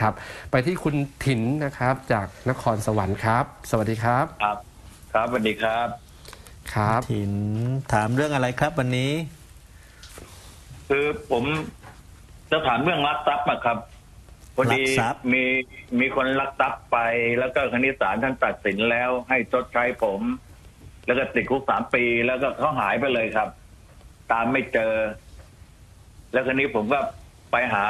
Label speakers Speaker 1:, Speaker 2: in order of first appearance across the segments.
Speaker 1: ครับ ไปที่คุณถินนะครับ จากนครสวรรค์ครับ สวัสดีครับ
Speaker 2: ครับ ครับสวัสดีครับ
Speaker 1: ครับ
Speaker 3: ถินถามเรื่องอะไรครับวันนี้
Speaker 2: คือผมจะถามเรื่องลักทรัพย์อะครับพอดี
Speaker 3: ลักทรัพย์
Speaker 2: มีมีคนลักทรัพย์ไป แล้วก็คณิตศาลท่านตัดสินแล้ว ให้ชดใช้ผม แล้วก็ติดคุกสามปีแล้วก็เขาหายไปเลยครับ ตามไม่เจอ แล้วคราวนี้ผมก็ไปหา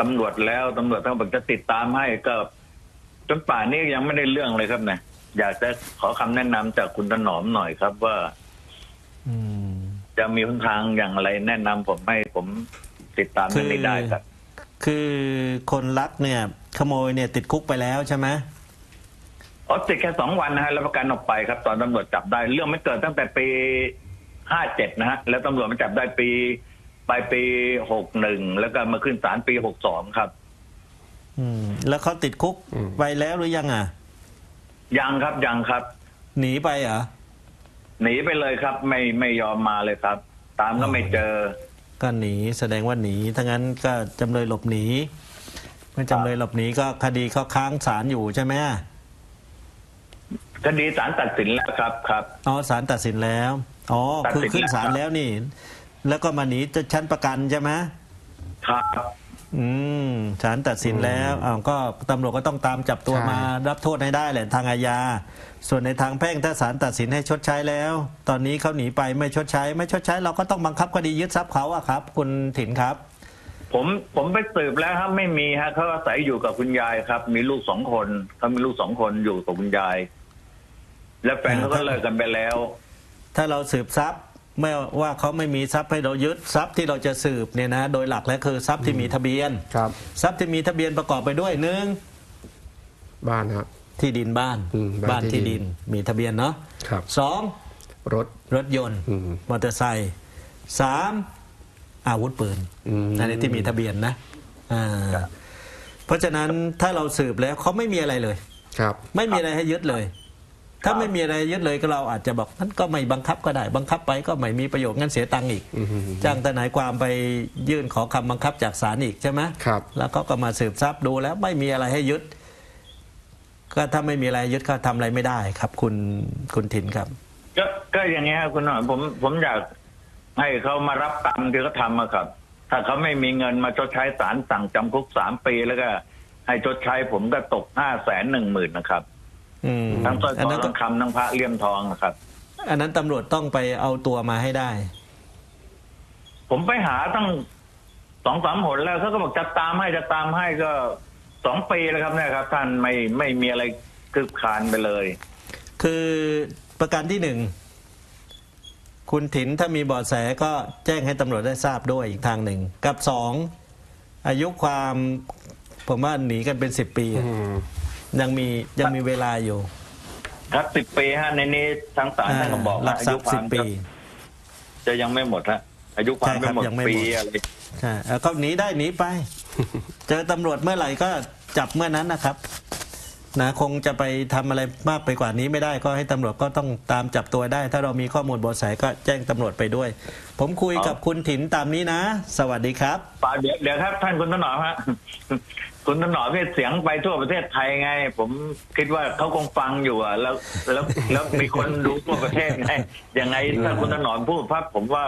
Speaker 2: ตำรวจแล้วตำรวจเขาบอกจะติดตามให้ก็จนป่านนี้ยังไม่ได้เรื่องเลยครับเนี่ยอยากจะขอคำแนะนำจากคุณถนอมหน่อยครับว่า
Speaker 3: อืม
Speaker 2: จะมีหนทางอย่างไรแนะนำผมให้ผมติดตาม
Speaker 3: คื
Speaker 2: เรื่องนี้ได้ครับ
Speaker 3: คือคนรักเนี่ย ขโมยเนี่ยติดคุกไปแล้วใช่ไหม
Speaker 2: อ๋อติดแค่สองวันนะฮะแล้วประกันออกไปครับ ตอนตำรวจจับได้ เรื่องไม่เกิดตั้งแต่ปีห้าเจ็ดนะฮะ แล้วตำรวจมาจับได้ปี ปลายปีหกหนึ่งแล้วก็มาขึ้นศาลปีหกสองครับ
Speaker 3: อืม แล้วเขาติดคุก
Speaker 1: อืม
Speaker 3: ไปแล้วหรือยังอะ
Speaker 2: ยังครับยังครับ
Speaker 3: หนีไปเหรอ
Speaker 2: หนีไปเลยครับ ไม่ไม่ยอมมาเลยครับ ตามก็ไม่เจอ
Speaker 3: ก็หนีแสดงว่าหนีถ้างั้นก็จำเลยหลบหนีเมื่อจำเลยหลบหนีก็คดีเขาค้างศาลอยู่ใช่ไหม
Speaker 2: คดีศาลตัดสินแล้วครับครับ
Speaker 3: อ๋อศาลตัดสินแล้ว อ๋อ
Speaker 2: ตัด
Speaker 3: คือ
Speaker 2: สิน
Speaker 3: ขึ้นศาล
Speaker 2: แล้วครับ
Speaker 3: แล้วนี่ แล้วก็มาหนีจะชั้นประกันใช่ไหม
Speaker 2: ครับ
Speaker 3: อืมศาลตัดสินแล้วอ้าวก็ตำรวจก็ต้องตามจับตัว
Speaker 1: ใช่
Speaker 3: มา รับโทษให้ได้แหละทางอาญา ส่วนในทางแพ่งถ้าศาลตัดสินให้ชดใช้แล้ว ตอนนี้เขาหนีไปไม่ชดใช้ ไม่ชดใช้ เราก็ต้องบังคับคดียึดทรัพย์เขาอะครับ คุณถินครับ
Speaker 2: ผมผมไปสืบแล้วครับไม่มีฮะเขาอาศัยอยู่กับคุณยายครับ มีลูกสองคนเขามีลูกสองคนอยู่กับคุณยาย แล้วแฟนเขาก็เลิกกันไปแล้ว
Speaker 3: ถ้าเราสืบทรัพย์ ไม่ว่าเขาไม่มีทรัพย์ให้เรายึดทรัพย์ที่เราจะสืบเนี่ยนะโดยหลักแล้วคือทรัพย์ที่มีทะเบียน
Speaker 1: ครับ
Speaker 3: ทรัพย์ที่มีทะเบียนประกอบไปด้วยหนึ่ง
Speaker 1: บ้านครับ
Speaker 3: ที่ดินบ้าน
Speaker 1: อืมบ้าน
Speaker 3: บ้าน
Speaker 1: ที่
Speaker 3: ที่
Speaker 1: ดิ
Speaker 3: ดิ
Speaker 1: น
Speaker 3: นมีทะเบียนเนาะ
Speaker 1: ครับ
Speaker 3: สอง
Speaker 1: รถ
Speaker 3: รถยนต์
Speaker 1: อืม
Speaker 3: มอเตอร์ไซค์สามอาวุธปืน
Speaker 1: อืม
Speaker 3: อันนี้ที่มีทะเบียนนะอ่า
Speaker 2: ครับ
Speaker 3: เพราะฉะนั้นถ้าเราสืบแล้วเขาไม่มีอะไรเลย
Speaker 1: ครับ
Speaker 3: ไม่มีอะไรให้ยึดเลย ถ้าไม่มีอะไรยึดเลยก็เราอาจจะบอกนั้นก็ไม่บังคับก็ได้บังคับไปก็ไม่มีประโยชน์งั้นเสียตังค์อีก
Speaker 1: อืม
Speaker 3: จ้างทนายความไปยื่นขอคำบังคับจากศาลอีกใช่ไหม
Speaker 1: ครับ
Speaker 3: แล้วก็ก็มาสืบทรัพย์ดูแล้วไม่มีอะไรให้ยึด ก็ถ้าไม่มีอะไรยึดก็ทำอะไรไม่ได้ครับ คุณคุณถินครับ
Speaker 2: ก็ก็อย่างเงี้ยครับคุณหน่อยผมผมอยากให้เขามารับกรรมที่เขาทำอะครับ ถ้าเขาไม่มีเงินมาชดใช้ศาลสั่งจำคุกสามปีแล้วก็ ให้ชดใช้ผมก็ตกห้าแสนหนึ่งหมื่นนะครับ
Speaker 3: อืม
Speaker 2: ทั้งสร้อย
Speaker 3: อัน
Speaker 2: คอ
Speaker 3: นั้นก็
Speaker 2: ทั้งคำทั้งพระเลี่ยมทองนะครับ
Speaker 3: อันนั้นตำรวจต้องไปเอาตัวมาให้ได้
Speaker 2: ผมไปหาตั้งสองสามหนแล้วเขาก็บอกจะตามให้จะตามให้ก็สองปีแล้วครับเนี่ยครับ ท่านไม่ไม่มีอะไรคืบคลานไปเลย
Speaker 3: คือประการที่หนึ่ง คุณถินถ้ามีเบาะแสก็แจ้งให้ตำรวจได้ทราบด้วยอีกทางหนึ่ง กับสองอายุความผมว่าหนีกันเป็นสิบปีอะ
Speaker 1: อืม
Speaker 3: ยังมียังมีเวลาอยู่
Speaker 2: ครับสิบปีฮะในนี้ทางศาลท่านก็บอก
Speaker 3: หลั
Speaker 2: ว่ากอา
Speaker 3: ทรั
Speaker 2: ยุ
Speaker 3: พย์
Speaker 2: ค
Speaker 3: สิ
Speaker 2: วา
Speaker 3: บ
Speaker 2: ม
Speaker 3: ปี
Speaker 2: จะจะยังไม่หมดฮะอายุความ
Speaker 3: ใช่ครับ
Speaker 2: ไม่หมด
Speaker 3: ยังไม่หมด
Speaker 2: ปีอะไร
Speaker 3: ใช่เอาก็หนีได้หนีไป เจอตำรวจเมื่อไหร่ก็จับเมื่อนั้นนะครับ นะคงจะไปทำอะไรมากไปกว่านี้ไม่ได้ก็ให้ตำรวจก็ต้องตามจับตัวได้ ถ้าเรามีข้อมูลเบาะแสก็แจ้งตำรวจไปด้วย ผมคุยกับคุณถินตามนี้นะ สวัสดีครับ
Speaker 2: ป่าเดี๋ยวเดี๋ยวครับท่านคุณถนอมฮะคุณถนอมเนี่ยเสียงไปทั่วประเทศไทยไง ผมคิดว่าเขาคงฟังอยู่อะแล้วแล้วแล้วมีคนดูทั่วประเทศไงยังไงถ้าคุณถนอมพูดพับผมว่า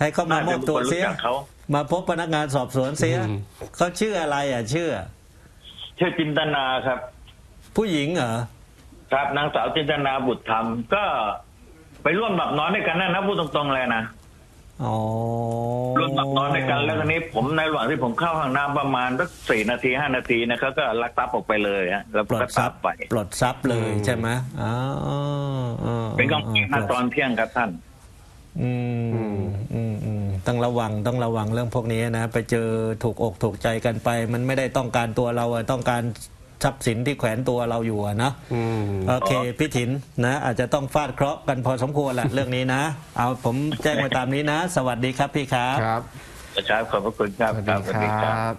Speaker 3: ให้เขามามอบตัวเสีย
Speaker 2: น่าจะมีคนรู้จักเขา
Speaker 3: มาพบพนักงานสอบสวนเสีย
Speaker 1: อืม
Speaker 3: เขาชื่ออะไรอะชื่อ
Speaker 2: ชื่อจินตนาครับ
Speaker 3: ผู้หญิงเหรอ
Speaker 2: ครับนางสาวจินตนาบุตรธรรม ก็ไปร่วมหลับนอนด้วยกันนะนะพูดตรงๆเลยนะ
Speaker 3: อ๋อ
Speaker 2: ร่วมหลับนอนด้วยกันแล้วทีนี้ผมในระหว่างที่ผมเข้าห้องน้ำประมาณสักสี่นาทีห้านาทีนะเขาก็ลักทรัพย์ออกไปเลยฮะแล้ว
Speaker 3: ปล
Speaker 2: ก็
Speaker 3: ดทรั
Speaker 2: ตั
Speaker 3: พ
Speaker 2: บ
Speaker 3: ย์
Speaker 2: ไป
Speaker 3: ปลดทรัพย์เลย
Speaker 1: อืม
Speaker 3: ใช่ไหมอ๋ออ๋อ
Speaker 2: เป็นกลางคืนนะตอนเที่ยงครับท่าน
Speaker 3: อืมอืมอืมต้องระวังต้องระวังเรื่องพวกนี้นะ ไปเจอถูกอกถูกใจกันไป มันไม่ได้ต้องการตัวเราอะต้องการ ทรัพย์สินที่แขวนตัวเราอยู่อะนะ
Speaker 1: อืม
Speaker 3: โอเคพี่ถินนะ อาจจะต้องฟาดเคราะห์กันพอสมควรแหละเรื่องนี้นะ เอาผมแจ้งไว้ตามนี้นะ สวัสดีครับพี่ครับ
Speaker 1: ครับ
Speaker 2: ครับขอบพระคุณครับ
Speaker 1: สวัส
Speaker 2: ค
Speaker 1: ดี
Speaker 2: รับสวัสดี
Speaker 1: ค
Speaker 2: ครับ
Speaker 1: รับ